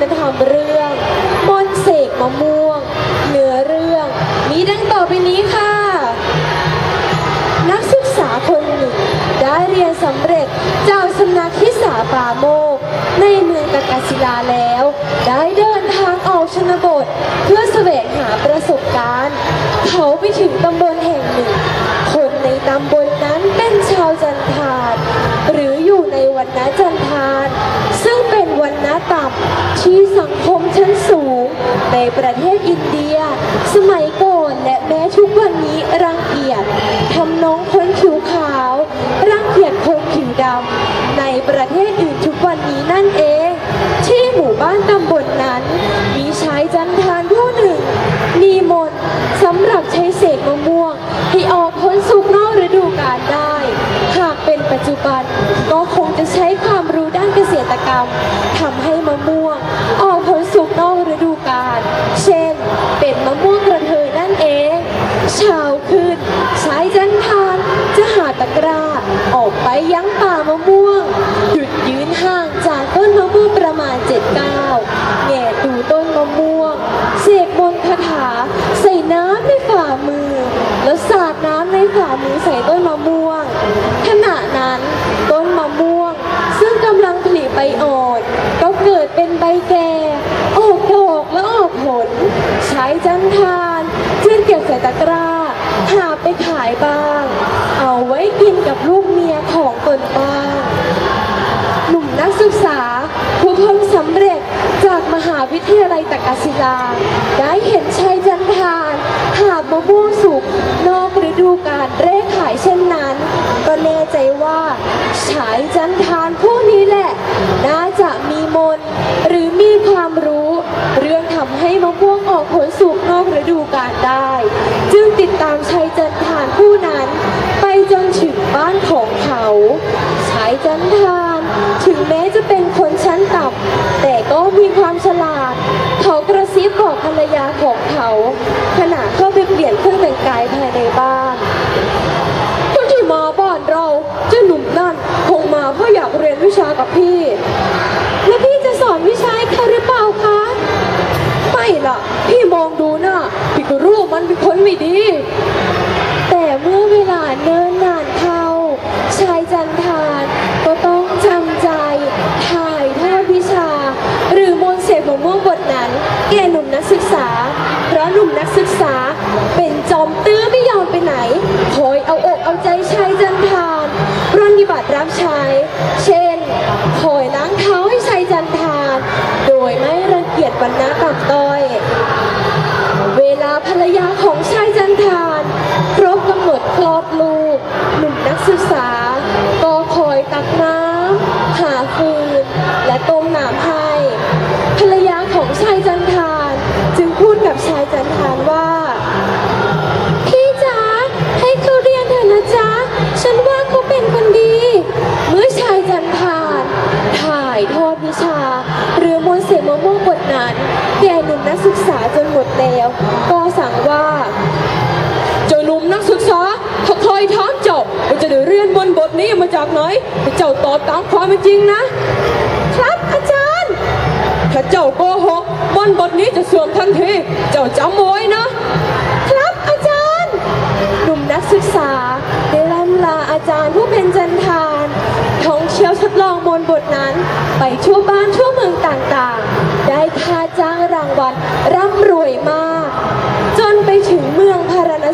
นิทานคุณธรรมเรื่องมนเสกมะม่วง เนื้อเรื่อง มีดังต่อไปนี้ค่ะ นักศึกษาคนหนึ่ง ได้เรียนสำเร็จจากสำนักที่สาปาโมก ในเมืองกากาศิลาแล้ว ได้เดินทางออกชนบท เพื่อแสวงหาประสบการณ์ เขาไปถึงตำบลแห่งหนึ่ง ที่สังคมชั้นสูง ในประเทศอินเดีย สมัยก่อนและแม้ทุกวันนี้รังเกียจทำน้องคนผิวขาว รังเกียจคนผิวดำในประเทศอื่นทุกวันนี้นั่นเอง ที่หมู่บ้านตำบลนั้น มีชายจันทานผู้หนึ่ง มีมนสำหรับใช้เสกมะม่วงให้ออกผลสุกนอกฤดูกาลได้ หากเป็นปัจจุบันก็คงจะใช้ความรู้ด้านเกษตรกรรมทำให้มะม่วง ออกผลสุกนอกฤดูกาลเช่น เป็นมะม่วงกระเทยนั่นเอง เช้าขึ้นชายจันทานจะหาตะกร้า ออกไปยังป่ามะม่วง หยุดยืนห่างจากต้นมะม่วงประมาณเจ็ดเก้าแง่ดูต้นมะม่วง เสกมนต์คาถาใส่น้ำในฝ่ามือ แล้วสาดน้ำในฝ่ามือใส่ต้นมะม่วง ขณะนั้นต้นมะม่วง ซึ่งกำลังผลิใบอ่ อนก็เกิดเป็นใบแก่ออกดอกและออกผล ใช้จันทานจึงเก็บใส่ตะกร้าหาไปขายบ้าง เอาไว้กินกับลูกเมียของตนบ้าง หนุ่มนักศึกษาผู้เพิ่งสำเร็จจากมหาวิทยาลัยตากศิลา ได้เห็นชายจันทาน มะม่วงสุกนอกฤดูกาลเร่ขายเช่นนั้น ก็แน่ใจว่าฉายจันทานผู้นี้แหละ น่าจะมีมนหรือมีความรู้ เรื่องทำให้มะม่วงออกผลสุกนอกฤดูกาลได้ จึงติดตามชายจันทานผู้นั้น ไปจนถึงบ้านของเขาชายจันทาน ถึงแม้จะเป็นคนชั้นต่ำแต่ก็มีความฉลาด เขากระซิบบอกภรรยาของเขา ขณะเข้าไปเปลี่ยนเครื่องแต่งกายภายในบ้านคนที่มาบ้านเราเจ้าหนุ่มนั่นคงมาเพราะอยากเรียนวิชากับพี่ แล้วพี่จะสอนวิชาให้เขาหรือเปล่าคะ ไม่ล่ะ พี่มองดูนะพี่ก็ รู้นเป็นคนไม่ดี แต่เมื่อเวลาเนิ่นนานเข้า ชายจันทานก็ต้องจำใจ ถ่ายทอดวิชา หรือมนเสกมะม่วงบทนั้น แก่หนุ่มนักศึกษา เพราะหนุ่มนักศึกษาเป็นจอมตื้อไม่ยอมไปไหนคอยเอาอกเอาใจชายจันทานปรนนิบัติรับใช้ เช่นคอยล้างเท้าให้ชายจันทาน โดยไม่รังเกียจวรรณะต่ำต้อย ภรรยาของชายจันทานครบกำหนดคลอดลูกหนุ่มนักศึกษา รือมะม่วงบทนั้นแก่หนุ่มนักศึกษาจนหมดแล้ว ก็สั่งว่า เจ้าหนุ่มนักศึกษาถ้าใคยถามเจ้าว่าจะได้เรียนบนบทนี้มาจากไหนให้เจ้าตอบตามความเป็นจริงนะ ครับอาจารย์ ถ้าเจ้าโกหกบนบทนี้จะเสื่อมทันที เจ้าจำ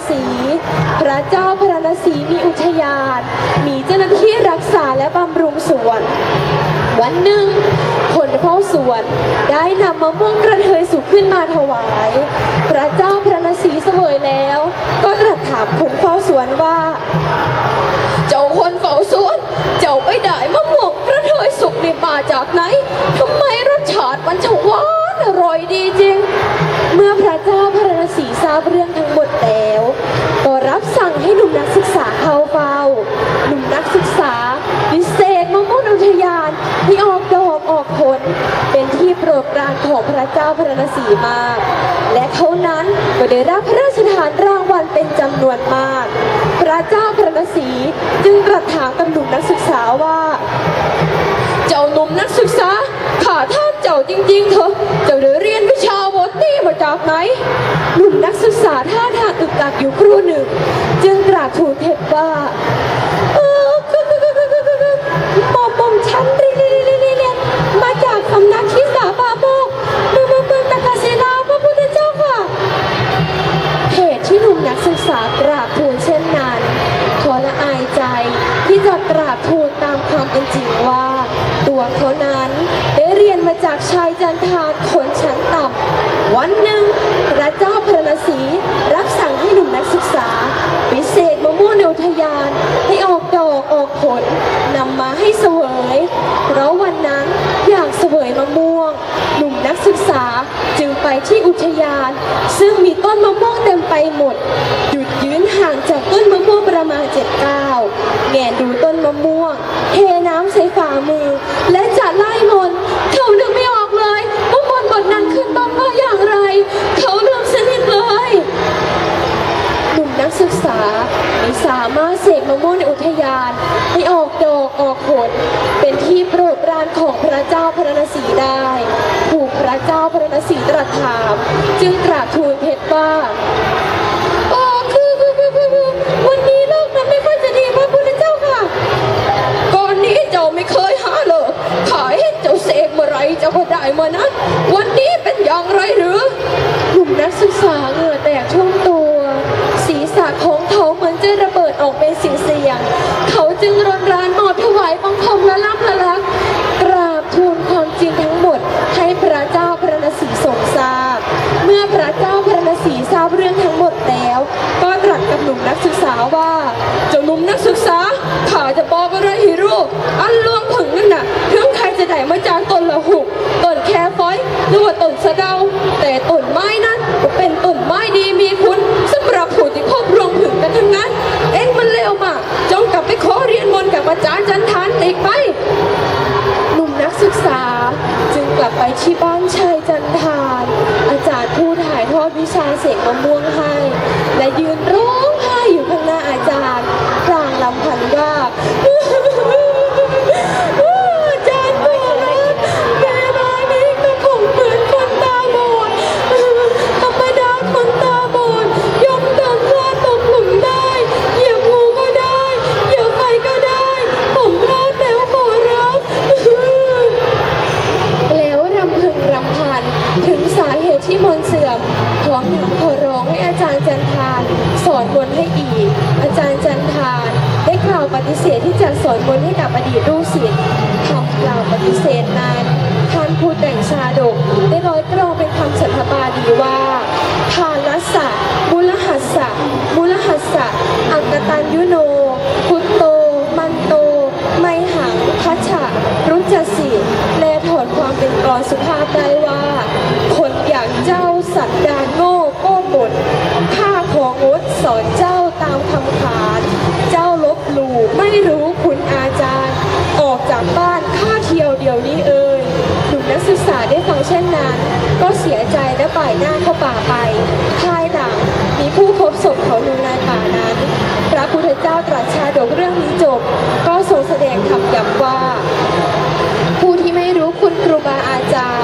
สี พระเจ้าพราณสีมีอุทยาน มีเจ้าหน้าที่รักษาและบำรุงสวน วันหนึ่งคนเฝ้าสวนได้นำมะม่วงกระเทยสุกขึ้นมาถวาย พระเจ้าพระนศีเสวยแล้ว ก็ตรัสถามคนเฝ้าสวนว่า เจ้าคนเฝ้าสวน เจ้าไปได้มะม่วงกระเทยสุกนี่มาจากไหนทำไมรสชาติมันจะหวานอร่อยดีจริง เมื่อพระเจ้าพระ นศีทราบเรื่องทั้งหมดแล้ว ก็รับสั่งให้หนุ่มนักศึกษาเข้าเฝ้า หนุ่มนักศึกษาวิเศษมะม่วงอุทยานที่ออกดอกออกผล เป็นที่โปรดปรานของพระเจ้าพระนศีมาก และเขานั้นก็ได้รับพระราชทานรางวัลเป็นจำนวนมาก พระเจ้าพระนศีจึงตรัสถามกับหนุ่มนักศึกษาว่า เจ้าหนุ่มนักศึกษาข้าท่านเจ้าจริงๆเถอะเจ้าได้เรียนวิชาบ นี่มาจากไหนหนุ่มนักศึกษาท่าทางตึกตักอยู่ครู่หนึ่ง จึงกราบทูลเทพว่าเออคือคือคือคือคือคือหม่อมหม่อมฉันเรีย วันหนึ่งพระเจ้าพระนศีรับสั่งให้หนุ่มนักศึกษาพิเศษมะม่วงในอุทยานให้ออกดอกออกผลนำมาให้เสวย เพราะวันนั้นอยากเสวยมะม่วง หนุ่มนักศึกษาจึงไปที่อุทยาน ซึ่งมีต้นมะม่วงเต็มไปหมด หยุดยืนห่างจากต้นมะม่วงประมาณเจ็ดก้าวแงดูต้นมะม่วงเทน้ำใส่ฝ่ามือ และจะไล่มนเขานึกไม่ออกเลย ว่ามนต์บทนั้นขึ้นบ้างว่าอย่างไร เขาลืมสนิทเลยหนุ่มนักศึกษาไม่สามารถเสกมะม่วงในอุทยานให้ออกดอกออกผล เป็นที่โปรดปรานของพระเจ้าพระนศีได้ถูกพระเจ้าพระนศีตรัสถาม จึงกราบทูลเพชรว่า จ้าก็ได้มานะวันนี้เป็นอย่างไรหรือหนุ่มนักศึกษาเหงื่อแตกท่วมตัว ศีรษะของเขาเหมือนจะระเบิดออกเป็นสิ่งเสียง เขาจึงรนรานหมอบถวายบังคมและล่ำละลักกราบทูลความจริงทั้งหมด ให้พระเจ้าพระนศีทรงทราบ เมื่อพระเจ้าพระนศีทราบเรื่องทั้งหมดแล้ว ก็ตรัสกับหนุ่มนักศึกษาว่าเจ้าหนุ่มนักศึกษาข้าจะบอกอะไรให้รู้อันลวงผึ่งนั่นน่ะถึงใครจะได้มาจากตนละหุก ต้นแค่ฟอยหรือว่าต้นสะเดา แต่ต้นไม้นั้นก็เป็นต้นไม้ดีมีคุณสำหรับผู้ที่พบรวงผึ่งกันทั้งนั้น เอ็งมันเลวมากจงกลับไปขอเรียนมนต์กับอาจารย์จันทานอีกไป หนุ่มนักศึกษาจึงกลับไปที่บ้านชายจันทาน อาจารย์ผู้ถ่ายทอดวิชาเสกมะม่วงให้ และยืนร้ ฏิเสธที่จะสอนมนต์ให้กับอดีตลูกศิษย์คำกล่าวปฏิเสธนั้นท่านผู้แต่งชาดกได้ร้อยกรองเป็นคำสันธบาลีว่าทานัสสะมุลหัสสะมุลหัสสะอักตันยุโน พุตโต มันโต ไมหังพัชชะรุจสิแลถอดความเป็นกรสุภาพได้ว่า คนอย่างเจ้าสัตดานโง่ก็หมดข้าของงดสอนเจ้าตามคำขาน เจ้าลบหลู่ไม่รู้คุณอาจารย์ ออกจากบ้านข้าเที่ยวเดียวนี้เอ่ยหนุ่มนักศึกษาได้ฟังเช่นนั้น ก็เสียใจและป่าย หน้าเข้าป่าไปภายหลังมีผู้พบศพเขาอยู่ในป่านั้น พระพุทธเจ้าตรัสชาดกเรื่องนี้จบ ก็ทรงแสดงคำย้ำว่า ผู้ที่ไม่รู้คุณครูบาอาจารย์